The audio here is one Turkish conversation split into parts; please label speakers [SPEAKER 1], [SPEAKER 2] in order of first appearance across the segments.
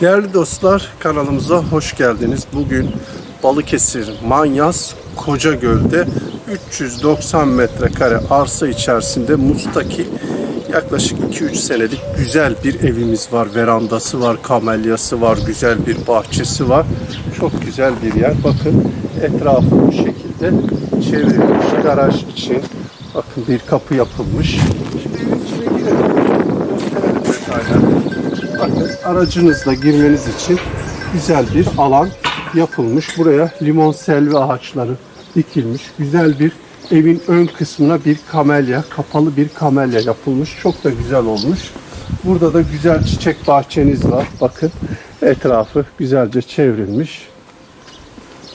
[SPEAKER 1] Değerli dostlar kanalımıza hoş geldiniz. Bugün Balıkesir Manyas Kocagöl'de 390 metrekare arsa içerisinde mustakil yaklaşık 2-3 senelik güzel bir evimiz var. Verandası var, kamelyası var, güzel bir bahçesi var. Çok güzel bir yer. Bakın etrafı bu şekilde çevrilmiş garaj için. Bakın bir kapı yapılmış. Şimdi evin içine girelim. Aracınızla girmeniz için güzel bir alan yapılmış. Buraya limon selvi ağaçları dikilmiş. Güzel bir evin ön kısmına bir kamelya, kapalı bir kamelya yapılmış. Çok da güzel olmuş. Burada da güzel çiçek bahçeniz var. Bakın etrafı güzelce çevrilmiş.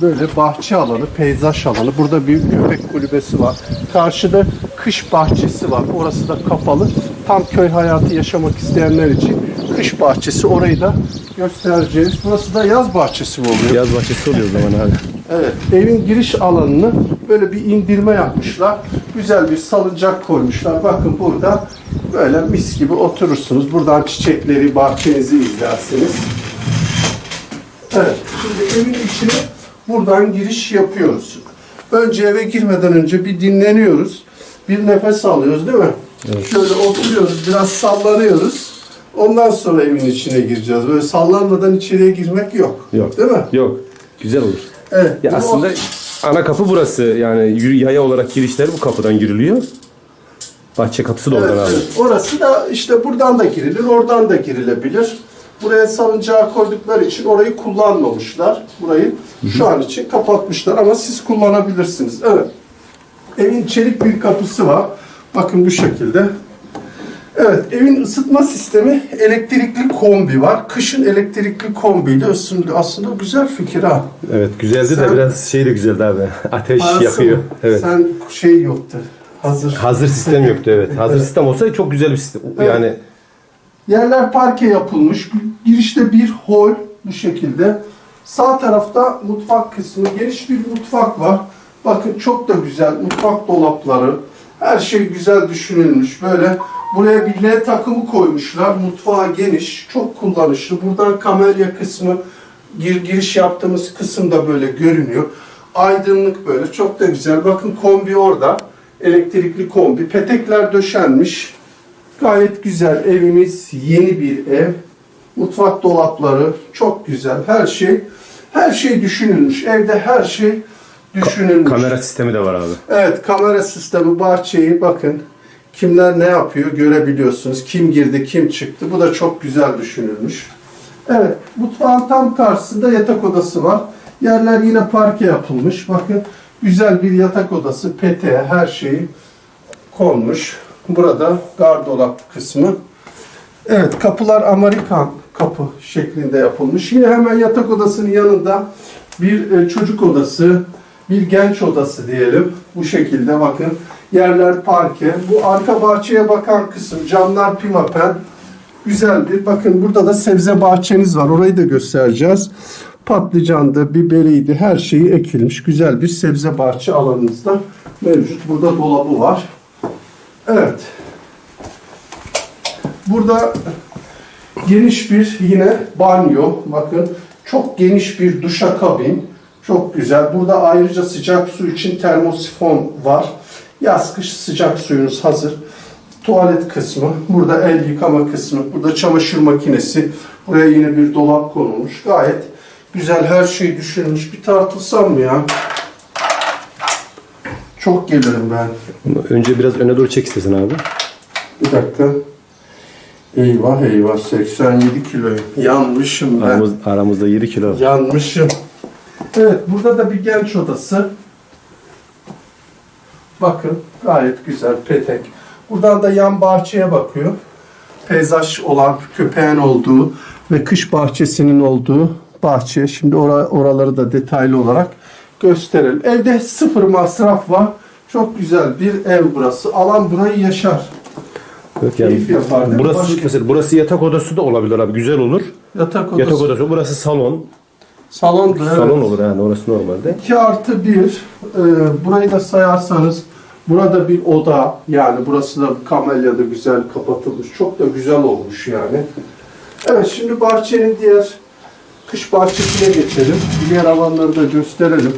[SPEAKER 1] Böyle bahçe alanı, peyzaj alanı. Burada bir köpek kulübesi var. Karşıda kış bahçesi var. Orası da kapalı. Tam köy hayatı yaşamak isteyenler için kış bahçesi. Orayı da göstereceğiz. Burası da yaz bahçesi mi oluyor?
[SPEAKER 2] Yaz bahçesi oluyor o zaman abi.
[SPEAKER 1] Evet, evin giriş alanını böyle bir indirme yapmışlar. Güzel bir salıncak koymuşlar. Bakın burada böyle mis gibi oturursunuz. Buradan çiçekleri, bahçenizi izlersiniz. Evet, şimdi evin içine buradan giriş yapıyoruz. Önce eve girmeden önce bir dinleniyoruz. Bir nefes alıyoruz değil mi? Şöyle oturuyoruz, biraz sallanıyoruz. Ondan sonra evin içine gireceğiz. Böyle sallanmadan içeriye girmek yok.
[SPEAKER 2] Yok.
[SPEAKER 1] Değil mi?
[SPEAKER 2] Yok. Güzel olur.
[SPEAKER 1] Evet.
[SPEAKER 2] Ya
[SPEAKER 1] bu-
[SPEAKER 2] aslında ana kapı burası. Yani yaya olarak girişler bu kapıdan giriliyor. Bahçe kapısı da oradan
[SPEAKER 1] Evet,
[SPEAKER 2] abi.
[SPEAKER 1] evet. Orası da işte buradan da girilir, oradan da girilebilir. Buraya salıncağı koydukları için orayı kullanmamışlar. Burayı şu an için kapatmışlar ama siz kullanabilirsiniz. Evet. Evin çelik bir kapısı var. Bakın bu şekilde. Evet, evin ısıtma sistemi elektrikli kombi var. Kışın elektrikli kombiyle ısındı. Aslında güzel fikir ha.
[SPEAKER 2] Evet güzeldi
[SPEAKER 1] Sen-
[SPEAKER 2] de biraz şey de güzeldi abi. Ateş yakıyor.
[SPEAKER 1] mı?
[SPEAKER 2] Evet.
[SPEAKER 1] Sen şey yoktu. Hazır.
[SPEAKER 2] Hazır sistem yoktu evet. Hazır sistem olsaydı çok güzel bir sistem.
[SPEAKER 1] Evet.
[SPEAKER 2] Yani
[SPEAKER 1] Yerler parke yapılmış. Girişte bir hol bu şekilde. Sağ tarafta mutfak kısmı. Geniş bir mutfak var. Bakın çok da güzel. Mutfak dolapları. Her şey güzel düşünülmüş. Böyle buraya bir L takımı koymuşlar. Mutfağı geniş. Çok kullanışlı. Buradan kamelya kısmı gir, giriş yaptığımız kısım da böyle görünüyor. Aydınlık böyle. Çok da güzel. Bakın kombi orada. Elektrikli kombi. Petekler döşenmiş. Gayet güzel. Evimiz yeni bir ev. Mutfak dolapları çok güzel. Her şey her şey düşünülmüş. Evde her şey düşünülmüş.
[SPEAKER 2] kamera sistemi de var abi.
[SPEAKER 1] Evet, kamera sistemi bahçeyi bakın. Kimler ne yapıyor görebiliyorsunuz. Kim girdi, kim çıktı. Bu da çok güzel düşünülmüş. Evet, mutfağın tam karşısında yatak odası var. Yerler yine parke yapılmış. Bakın güzel bir yatak odası. Peteğe her şeyi konmuş. Burada gardolap kısmı. Evet, kapılar Amerikan kapı şeklinde yapılmış. Yine hemen yatak odasının yanında bir e, çocuk odası, bir genç odası diyelim. Bu şekilde bakın. Yerler parke. Bu arka bahçeye bakan kısım camlar pimapen. Güzel bir bakın burada da sebze bahçeniz var. Orayı da göstereceğiz. Patlıcandı, biberiydi her şeyi ekilmiş. Güzel bir sebze bahçe alanınızda mevcut. Burada dolabı var. Evet. Burada geniş bir yine banyo. Bakın çok geniş bir duşakabin. Çok güzel. Burada ayrıca sıcak su için termosifon var. Yaz kış sıcak suyunuz hazır. Tuvalet kısmı. Burada el yıkama kısmı. Burada çamaşır makinesi. Buraya yine bir dolap konulmuş. Gayet güzel her şey düşünülmüş. Bir tartılsam mı ya? Çok gelirim ben.
[SPEAKER 2] Önce biraz öne doğru çek istesin abi.
[SPEAKER 1] Bir dakika. Eyvah eyvah 87 kilo. Yanmışım ben.
[SPEAKER 2] Aramız, aramızda 7 kilo.
[SPEAKER 1] Yanmışım. Evet burada da bir genç odası. Bakın gayet güzel petek. Buradan da yan bahçeye bakıyor. Peyzaj olan köpeğin olduğu ve kış bahçesinin olduğu bahçe. Şimdi ora- oraları da detaylı olarak gösterelim. Evde sıfır masraf var. Çok güzel bir ev burası. Alan burayı yaşar.
[SPEAKER 2] Evet,
[SPEAKER 1] Keyif yapar değil mi?
[SPEAKER 2] burası
[SPEAKER 1] Başka-
[SPEAKER 2] mesela burası yatak odası da olabilir abi. Güzel olur.
[SPEAKER 1] Yatak odası.
[SPEAKER 2] Yatak odası. Burası salon.
[SPEAKER 1] Salon. evet.
[SPEAKER 2] Salon olur yani orası normalde.
[SPEAKER 1] 2 artı 1 e, burayı da sayarsanız burada bir oda yani burası da kamelya da güzel kapatılmış. Çok da güzel olmuş yani. Evet şimdi bahçenin diğer kış bahçesine geçelim. Diğer alanları da gösterelim.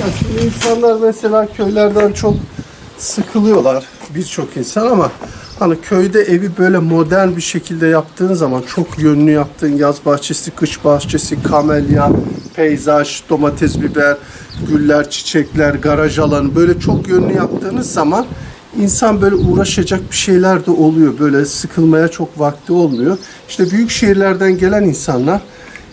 [SPEAKER 1] Ya şimdi insanlar mesela köylerden çok sıkılıyorlar birçok insan ama hani köyde evi böyle modern bir şekilde yaptığın zaman çok yönlü yaptığın yaz bahçesi, kış bahçesi, kamelya, peyzaj, domates, biber, güller, çiçekler, garaj alanı böyle çok yönlü yaptığınız zaman insan böyle uğraşacak bir şeyler de oluyor. Böyle sıkılmaya çok vakti olmuyor. İşte büyük şehirlerden gelen insanlar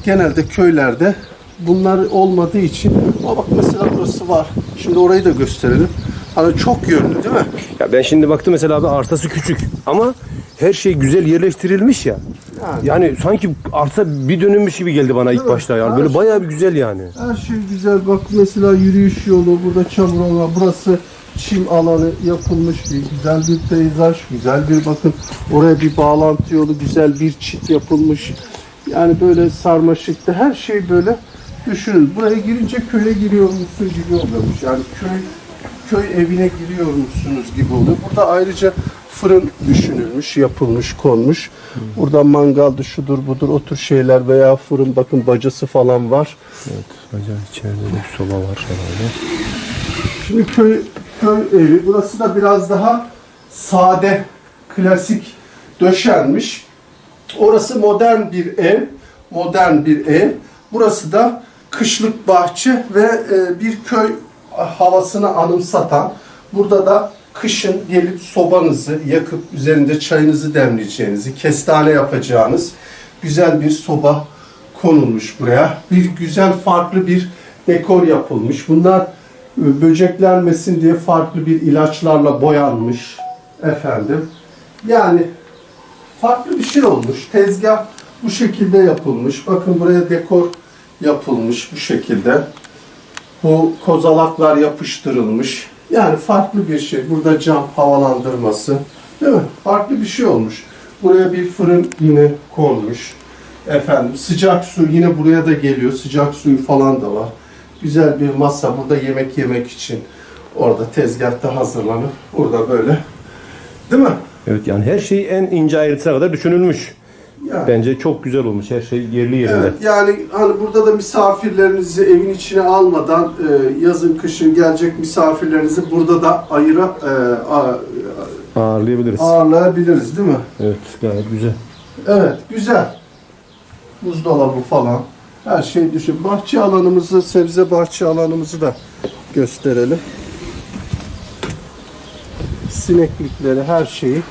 [SPEAKER 1] genelde köylerde bunlar olmadığı için ama bak mesela burası var. Şimdi orayı da gösterelim. Hani çok yönlü değil mi?
[SPEAKER 2] Ya ben şimdi baktım mesela abi arsası küçük ama her şey güzel yerleştirilmiş ya.
[SPEAKER 1] Yani.
[SPEAKER 2] Yani sanki arsa bir dönümmüş gibi geldi bana ilk
[SPEAKER 1] mi?
[SPEAKER 2] başta yani.
[SPEAKER 1] Her
[SPEAKER 2] Böyle
[SPEAKER 1] şey-
[SPEAKER 2] bayağı bir güzel yani.
[SPEAKER 1] Her şey güzel. Bak mesela yürüyüş yolu, burada çamur alanı, burası çim alanı yapılmış bir güzel bir peyzaj, güzel bir bakın oraya bir bağlantı yolu, güzel bir çit yapılmış. Yani böyle sarmaşıkta her şey böyle düşünün. Buraya girince köye giriyormuşsun gibi oluyormuş. Yani köy köy evine giriyormuşsunuz gibi oluyor. Burada ayrıca fırın düşünülmüş, yapılmış, konmuş. Burada mangaldı, şudur budur o tür şeyler veya fırın bakın bacası falan var.
[SPEAKER 2] Evet, bacağı içeride de bir soba var herhalde.
[SPEAKER 1] Şimdi köy, köy evi. Burası da biraz daha sade, klasik döşenmiş. Orası modern bir ev. Modern bir ev. Burası da kışlık bahçe ve e, bir köy havasını anımsatan. Burada da kışın gelip sobanızı yakıp üzerinde çayınızı demleyeceğinizi, kestane yapacağınız güzel bir soba konulmuş buraya. Bir güzel farklı bir dekor yapılmış. Bunlar e, böceklenmesin diye farklı bir ilaçlarla boyanmış efendim. Yani farklı bir şey olmuş. Tezgah bu şekilde yapılmış. Bakın buraya dekor yapılmış bu şekilde. Bu kozalaklar yapıştırılmış. Yani farklı bir şey. Burada cam havalandırması. Değil mi? Farklı bir şey olmuş. Buraya bir fırın yine konmuş. Efendim sıcak su yine buraya da geliyor. Sıcak suyu falan da var. Güzel bir masa burada yemek yemek için. Orada tezgahta hazırlanır. Burada böyle. Değil mi?
[SPEAKER 2] Evet yani her şey en ince ayrıntısına kadar düşünülmüş.
[SPEAKER 1] Yani.
[SPEAKER 2] Bence çok güzel olmuş. Her şey yerli yerinde.
[SPEAKER 1] Evet yani hani burada da misafirlerinizi evin içine almadan e, yazın kışın gelecek misafirlerinizi burada da ayıra e, a-
[SPEAKER 2] Ağırlayabiliriz.
[SPEAKER 1] ağırlayabiliriz değil mi?
[SPEAKER 2] Evet gayet güzel.
[SPEAKER 1] Evet güzel. Buzdolabı falan. Her şey düşün. Bahçe alanımızı, sebze bahçe alanımızı da gösterelim. Sineklikleri, her şeyi.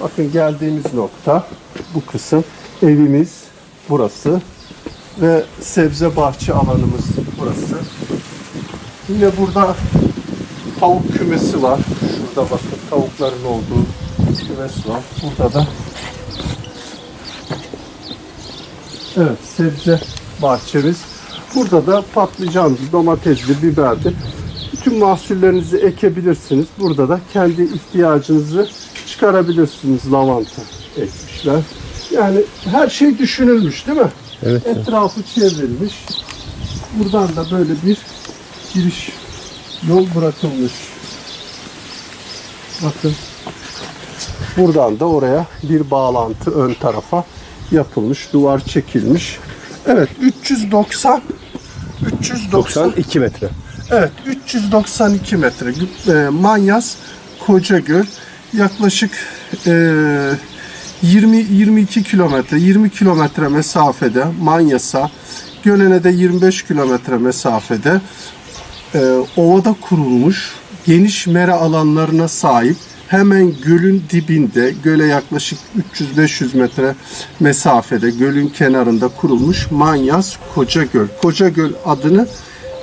[SPEAKER 1] Bakın geldiğimiz nokta bu kısım. Evimiz burası. Ve sebze bahçe alanımız burası. Yine burada tavuk kümesi var. Şurada bakın tavukların olduğu kümes var. Burada da Evet, sebze bahçemiz. Burada da patlıcanlı, domatesli, biberli. Bütün mahsullerinizi ekebilirsiniz. Burada da kendi ihtiyacınızı çıkarabilirsiniz. Lavanta ekmişler. Yani her şey düşünülmüş değil mi?
[SPEAKER 2] Evet.
[SPEAKER 1] Etrafı çevrilmiş. Buradan da böyle bir giriş yol bırakılmış. Bakın. Buradan da oraya bir bağlantı ön tarafa yapılmış. Duvar çekilmiş. Evet 390 390
[SPEAKER 2] 92 metre.
[SPEAKER 1] Evet 392 metre e, Manyas Kocagöl yaklaşık e, 20 22 kilometre 20 kilometre mesafede Manyas'a Gölen'e de 25 kilometre mesafede e, ovada kurulmuş geniş mera alanlarına sahip hemen gölün dibinde göle yaklaşık 300-500 metre mesafede gölün kenarında kurulmuş Manyas Kocagöl. Kocagöl adını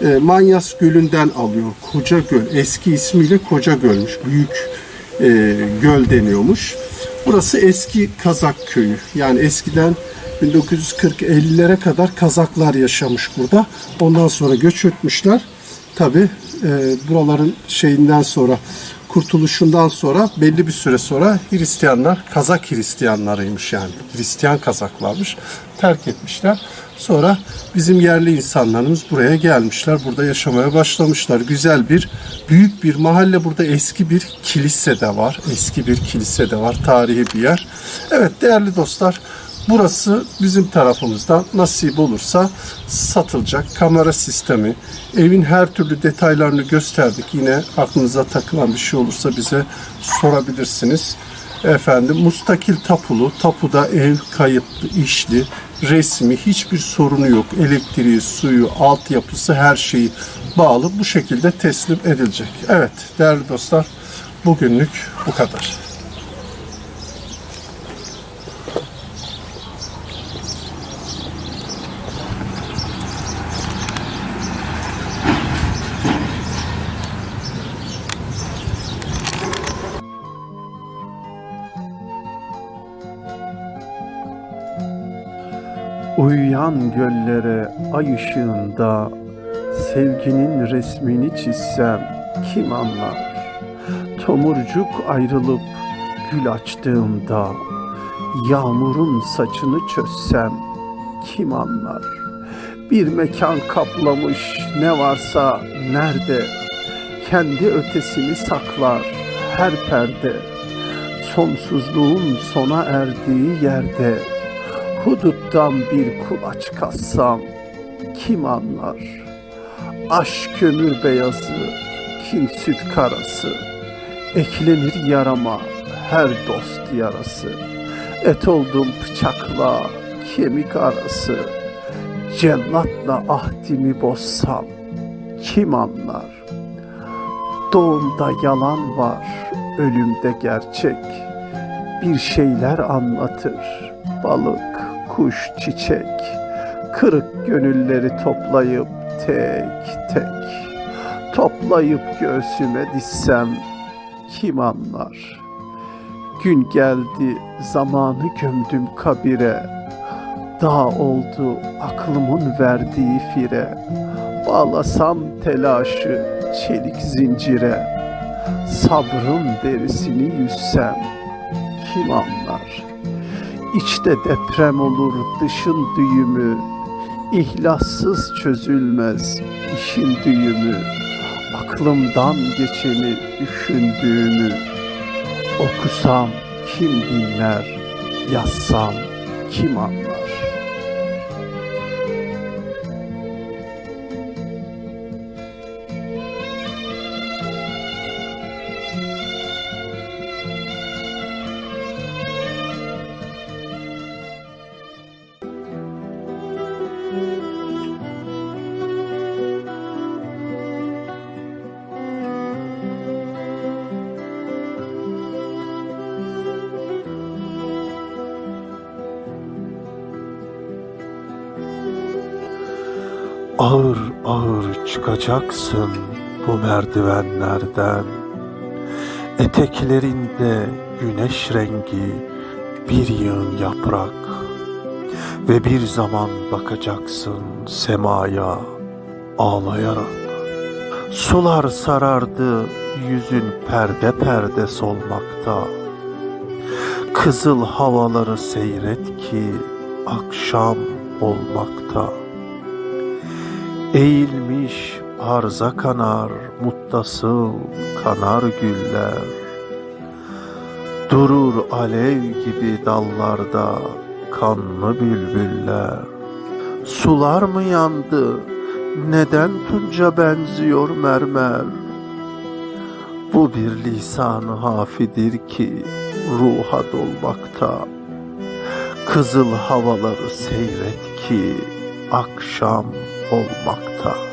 [SPEAKER 1] e, Manyas Gölü'nden alıyor. Kocagöl eski ismiyle Kocagöl'müş. Büyük e, göl deniyormuş. Burası eski Kazak köyü. Yani eskiden 1940-50'lere kadar Kazaklar yaşamış burada. Ondan sonra göç etmişler. Tabi buraların şeyinden sonra
[SPEAKER 3] kurtuluşundan sonra belli bir süre sonra Hristiyanlar Kazak Hristiyanlarıymış yani. Hristiyan Kazaklarmış. Terk etmişler. Sonra bizim yerli insanlarımız buraya gelmişler. Burada yaşamaya başlamışlar. Güzel bir, büyük bir mahalle. Burada eski bir kilise de var. Eski bir kilise de var. Tarihi bir yer. Evet değerli dostlar. Burası bizim tarafımızdan nasip olursa satılacak kamera sistemi. Evin her türlü detaylarını gösterdik. Yine aklınıza takılan bir şey olursa bize sorabilirsiniz. Efendim mustakil tapulu, tapuda ev kayıtlı, işli, resmi hiçbir sorunu yok. Elektriği, suyu, altyapısı her şeyi bağlı bu şekilde teslim edilecek. Evet değerli dostlar bugünlük bu kadar.
[SPEAKER 1] Uyuyan göllere ay ışığında sevginin resmini çizsem kim anlar? Tomurcuk ayrılıp gül açtığımda yağmurun saçını çözsem kim anlar? Bir mekan kaplamış ne varsa nerede? Kendi ötesini saklar her perde. Sonsuzluğun sona erdiği yerde huduttan bir kulaç kassam kim anlar? Aşk kömür beyazı, kin süt karası, eklenir yarama her dost yarası. Et oldum bıçakla kemik arası, cellatla ahdimi bozsam kim anlar? Doğumda yalan var, ölümde gerçek. Bir şeyler anlatır, balık, kuş, çiçek. Kırık gönülleri toplayıp tek tek. Toplayıp göğsüme dizsem kim anlar? Gün geldi zamanı gömdüm kabire. Dağ oldu aklımın verdiği fire. Bağlasam telaşı çelik zincire. Sabrın derisini yüzsem kim anlar? İçte deprem olur dışın düğümü. İhlassız çözülmez işin düğümü. Aklımdan geçeni düşündüğümü okusam kim dinler, yazsam kim anlar?
[SPEAKER 4] Ağır ağır çıkacaksın bu merdivenlerden. Eteklerinde güneş rengi bir yığın yaprak. Ve bir zaman bakacaksın semaya ağlayarak. Sular sarardı yüzün perde perde solmakta. Kızıl havaları seyret ki akşam olmakta. Eğilmiş arza kanar, muttasıl kanar güller. Durur alev gibi dallarda kanlı bülbüller. Sular mı yandı, neden tunca benziyor mermer? Bu bir lisan-ı hafidir ki ruha dolmakta. Kızıl havaları seyret ki akşam olmakta.